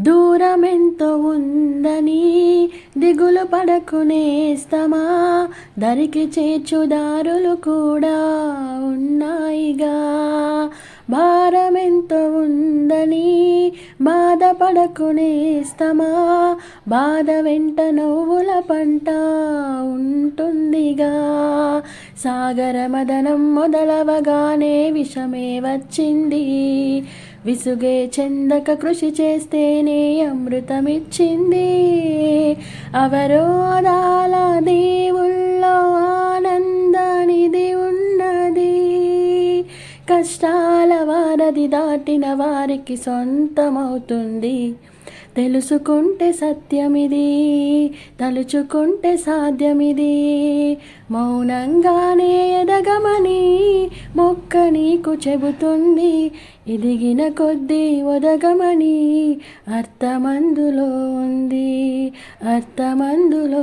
దూరమెంతో ఉందని దిగులు పడకునేస్తమా దరికి చేర్చుదారులు కూడా ఉన్నాయిగా. భారమెంతో ఉందని బాధపడకునేస్తమా బాధ వెంట నవ్వుల పంట ఉంటుందిగా. సాగర మదనం మొదలవగానే విషమే వచ్చింది. విసుగే చెందక కృషి చేస్తేనే అమృతమిచ్చింది. అవరోధాల కష్టాల వారధి దాటిన వారికి సొంతమవుతుంది. తెలుసుకుంటే సత్యమిది తలుచుకుంటే సాధ్యమిది. మౌనంగానే ఎదగమని మొక్క నీకు చెబుతుంది. ఎదిగిన కొద్దీ ఒదగమని అర్థమందులో ఉంది అర్థమందులో